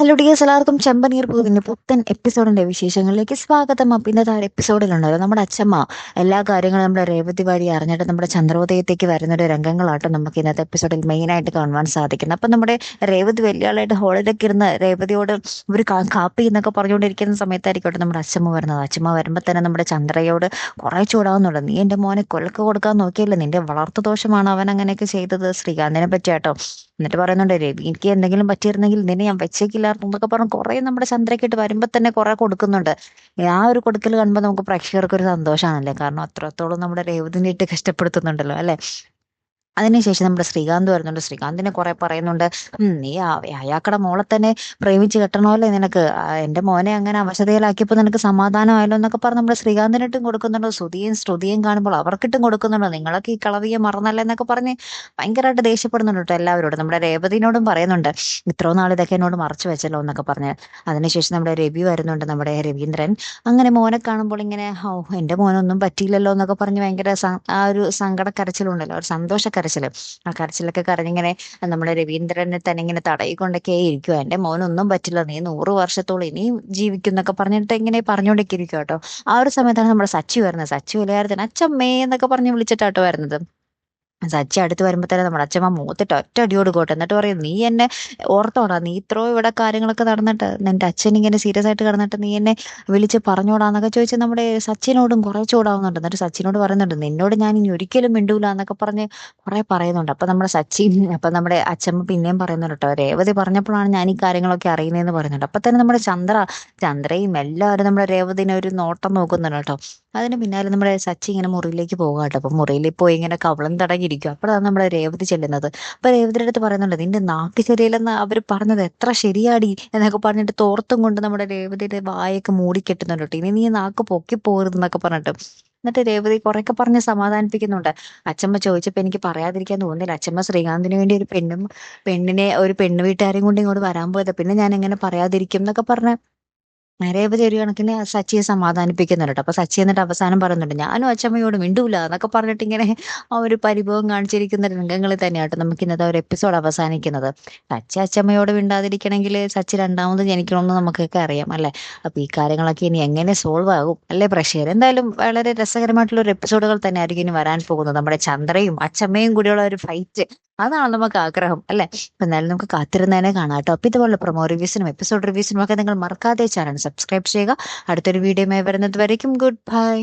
Hello dears എല്ലാവർക്കും ചെമ്പനീർ പൂവിന്റെ പുത്തൻ എപ്പിസോഡിന്റെ വിശേഷങ്ങളിലേക്ക് സ്വാഗതം. അപ്പം ഇന്നത്തെ ആ എപ്പിസോഡിലുണ്ടല്ലോ നമ്മുടെ അച്ഛമ്മ എല്ലാ കാര്യങ്ങളും നമ്മുടെ രേവതി വഴി അറിഞ്ഞിട്ട് നമ്മുടെ ചന്ദ്രോദയത്തേക്ക് വരുന്ന ഒരു രംഗങ്ങളാട്ടോ നമുക്ക് ഇന്നത്തെ എപ്പിസോഡിൽ മെയിനായിട്ട് കാണുവാൻ സാധിക്കുന്നത്. അപ്പം നമ്മുടെ രേവതി വലിയ ആളായിട്ട് ഹോളിലൊക്കെ ഇരുന്ന് രേവതിയോട് ഒരു കാപ്പി എന്നൊക്കെ പറഞ്ഞുകൊണ്ടിരിക്കുന്ന സമയത്തായിരിക്കട്ടെ നമ്മുടെ അച്ഛമ്മ വരുന്നത്. അച്ഛമ്മ വരുമ്പോൾ തന്നെ നമ്മുടെ ചന്ദ്രയോട് കുറേ ചൂടാവുന്നുണ്ട്. നീ എന്റെ മോനെ കൊലക്ക് കൊടുക്കാൻ നോക്കിയല്ലേ? നിന്റെ വളർത്തു ദോഷമാണ് അവൻ അങ്ങനെയൊക്കെ ചെയ്തത്. ശ്രീകാന്തിനെ പറ്റിയാട്ടോ എന്നിട്ട് പറയുന്നുണ്ട് എനിക്ക് എന്തെങ്കിലും പറ്റിയിരുന്നെങ്കിൽ നിന്നെ ഞാൻ വെച്ചേക്കില്ലായിരുന്നു എന്നൊക്കെ പറഞ്ഞ് കുറേ നമ്മുടെ ചന്ദ്രക്കിട്ട് വരുമ്പോൾ തന്നെ കുറേ കൊടുക്കുന്നുണ്ട്. ആ ഒരു കൊടുക്കൽ കാണുമ്പോൾ നമുക്ക് പ്രേക്ഷകർക്ക് ഒരു സന്തോഷമാണല്ലേ കാരണം അത്രത്തോളം നമ്മുടെ രേവതിനെ ഇട്ട് കഷ്ടപ്പെടുത്തുന്നുണ്ടല്ലോ അല്ലെ? അതിനുശേഷം നമ്മുടെ ശ്രീകാന്ത് വരുന്നുണ്ട്. ശ്രീകാന്തിനെ കുറെ പറയുന്നുണ്ട് നീ അയാക്കടെ മോളെ തന്നെ പ്രേമിച്ച് കെട്ടണമല്ലേ നിനക്ക്? എന്റെ മോനെ അങ്ങനെ അവശതയിലാക്കിയപ്പോൾ നിനക്ക് സമാധാനമായല്ലോ എന്നൊക്കെ പറഞ്ഞ് നമ്മുടെ ശ്രീകാന്തിനിട്ടും കൊടുക്കുന്നുണ്ട്. ശ്രുതിയും ശ്രുതിയും കാണുമ്പോൾ അവർക്കിട്ടും കൊടുക്കുന്നുണ്ട്. നിങ്ങളൊക്കെ ഈ കളവിയെ മറന്നല്ലേ എന്നൊക്കെ പറഞ്ഞ് ഭയങ്കരമായിട്ട് ദേഷ്യപ്പെടുന്നുണ്ട് കേട്ടോ എല്ലാവരോടും. നമ്മുടെ രേവതിനോടും പറയുന്നുണ്ട് ഇത്രയോ നാൾ ഇതൊക്കെ എന്നോട് മറച്ചു വെച്ചല്ലോ എന്നൊക്കെ പറഞ്ഞ്. അതിനുശേഷം നമ്മുടെ രവി വരുന്നുണ്ട് നമ്മുടെ രവീന്ദ്രൻ. അങ്ങനെ മോനെ കാണുമ്പോൾ ഇങ്ങനെ ഓ എന്റെ മോനൊന്നും പറ്റിയില്ലല്ലോ എന്നൊക്കെ പറഞ്ഞ് ഭയങ്കര ആ ഒരു സങ്കട കരച്ചിലുണ്ടല്ലോ ഒരു സന്തോഷ കരച്ചിൽ ആ കരച്ചിലൊക്കെ കരഞ്ഞിങ്ങനെ നമ്മുടെ രവീന്ദ്രനെ തന്നെ ഇങ്ങനെ തടയിക്കൊണ്ടൊക്കെ ഇരിക്കുക എന്റെ മോനൊന്നും പറ്റില്ല. നീ നൂറ് വർഷത്തോളം ഇനിയും ജീവിക്കുന്നൊക്കെ പറഞ്ഞിട്ട് ഇങ്ങനെ പറഞ്ഞുകൊണ്ടൊക്കെ ഇരിക്കുക കേട്ടോ. ആ ഒരു സമയത്താണ് നമ്മുടെ സച്ചി വരുന്നത്. സച്ചി വിലയാരത്തിന് അച്ഛമ്മേ എന്നൊക്കെ പറഞ്ഞ് വിളിച്ചിട്ടാട്ടോ വരുന്നത്. സച്ചി അടുത്ത് വരുമ്പോൾ തന്നെ നമ്മുടെ അച്ഛമ്മ മൂത്തിട്ട് ഒറ്റ അടിയോട് കോട്ടെ എന്നിട്ട് പറയും നീ എന്നെ ഓർത്തോടാ നീ ഇത്രയോ ഇവിടെ കാര്യങ്ങളൊക്കെ നടന്നിട്ട് നിന്റെ അച്ഛൻ ഇങ്ങനെ സീരിയസ് ആയിട്ട് കിടന്നിട്ട് നീ എന്നെ വിളിച്ച് പറഞ്ഞോടാന്നൊക്കെ ചോദിച്ച് നമ്മുടെ സച്ചിനോടും കുറേ ചൂടാവുന്നുണ്ട്. എന്നിട്ട് സച്ചിനോട് പറയുന്നുണ്ട് നിന്നോട് ഞാൻ ഇനി ഒരിക്കലും മിണ്ടൂല എന്നൊക്കെ പറഞ്ഞ് കുറേ പറയുന്നുണ്ട്. അപ്പൊ നമ്മുടെ സച്ചി അപ്പൊ നമ്മുടെ അച്ഛമ്മ പിന്നെയും പറയുന്നുണ്ട് കേട്ടോ രേവതി പറഞ്ഞപ്പോഴാണ് ഞാൻ ഈ കാര്യങ്ങളൊക്കെ അറിയുന്നതെന്ന് പറയുന്നുണ്ട്. അപ്പൊ തന്നെ നമ്മുടെ ചന്ദ്ര ചന്ദ്രയും എല്ലാവരും നമ്മുടെ രേവതിനെ ഒരു നോട്ടം നോക്കുന്നുണ്ട് കേട്ടോ. അതിന് പിന്നാലെ നമ്മുടെ സച്ചി ഇങ്ങനെ മുറിയിലേക്ക് പോകുക കേട്ടോ അപ്പൊ മുറിയിൽ പോയി ഇങ്ങനെ കവളം തടങ്ങിയിരിക്കും അപ്പോഴാണ് നമ്മുടെ രേവതി ചെല്ലുന്നത്. അപ്പൊ രേവതിയുടെ അടുത്ത് പറയുന്നുണ്ട് നിന്റെ നാക്ക് ശരിയല്ലെന്ന് അവർ പറഞ്ഞത് എത്ര ശരിയാടി എന്നൊക്കെ പറഞ്ഞിട്ട് തോർത്തും കൊണ്ട് നമ്മുടെ രേവതിയുടെ വായൊക്കെ മൂടിക്കെട്ടുന്നുണ്ട് കേട്ടോ. ഇനി നീ നാക്ക് പൊക്കി പോകരുതെന്നൊക്കെ പറഞ്ഞിട്ട്. എന്നിട്ട് രേവതി കുറെയൊക്കെ പറഞ്ഞ് സമാധാനിപ്പിക്കുന്നുണ്ട്. അച്ഛമ്മ ചോദിച്ചപ്പോൾ എനിക്ക് പറയാതിരിക്കാൻ തോന്നുന്നില്ല. അച്ഛമ്മ ശ്രീകാന്തിന് വേണ്ടി ഒരു പെണ്ണും പെണ്ണിനെ ഒരു പെണ്ണ് വീട്ടുകാരെയും കൊണ്ട് ഇങ്ങോട്ട് വരാൻ പോയത്. പിന്നെ ഞാൻ എങ്ങനെ പറയാതിരിക്കും എന്നൊക്കെ പറഞ്ഞ് രേവതി ഒരു കണക്കിന് സച്ചിയെ സമാധാനിപ്പിക്കുന്നുണ്ട് അപ്പൊ സച്ചി എന്നിട്ട് അവസാനം പറയുന്നുണ്ട് ഞാനും അച്ഛമ്മയോട് മിണ്ടൂല എന്നൊക്കെ പറഞ്ഞിട്ട് ഇങ്ങനെ ആ ഒരു പരിഭവം കാണിച്ചിരിക്കുന്ന രംഗങ്ങളിൽ തന്നെയാട്ടോ നമുക്ക് ഇന്നത്തെ ഒരു എപ്പിസോഡ് അവസാനിക്കുന്നത്. സച്ചി അച്ഛമ്മയോട് മിണ്ടാതിരിക്കണമെങ്കിൽ സച്ചി രണ്ടാമത് ജനിക്കണമെന്ന് നമുക്കൊക്കെ അറിയാം അല്ലെ? അപ്പൊ ഈ കാര്യങ്ങളൊക്കെ ഇനി എങ്ങനെ സോൾവ് ആകും അല്ലെ പ്രഷർ എന്തായാലും വളരെ രസകരമായിട്ടുള്ള ഒരു എപ്പിസോഡുകൾ തന്നെ ആയിരിക്കും ഇനി വരാൻ പോകുന്നത്. നമ്മുടെ ചന്ദ്രയും അച്ഛമ്മയും കൂടിയുള്ള ഒരു ഫൈറ്റ് അതാണ് നമുക്ക് ആഗ്രഹം അല്ലെ? എന്നാലും നമുക്ക് കാത്തിരുന്നതിനെ കാണാം കേട്ടോ. അപ്പൊ ഇതുപോലെ പ്രൊമോ റിവ്യൂസിനും എപ്പിസോഡ് റിവ്യൂസിനും ഒക്കെ നിങ്ങൾ മറക്കാതെ ചാനൽ സബ്സ്ക്രൈബ് ചെയ്യുക. അടുത്തൊരു വീഡിയോയുമായി വരുന്നത് വരയ്ക്കും. Good bye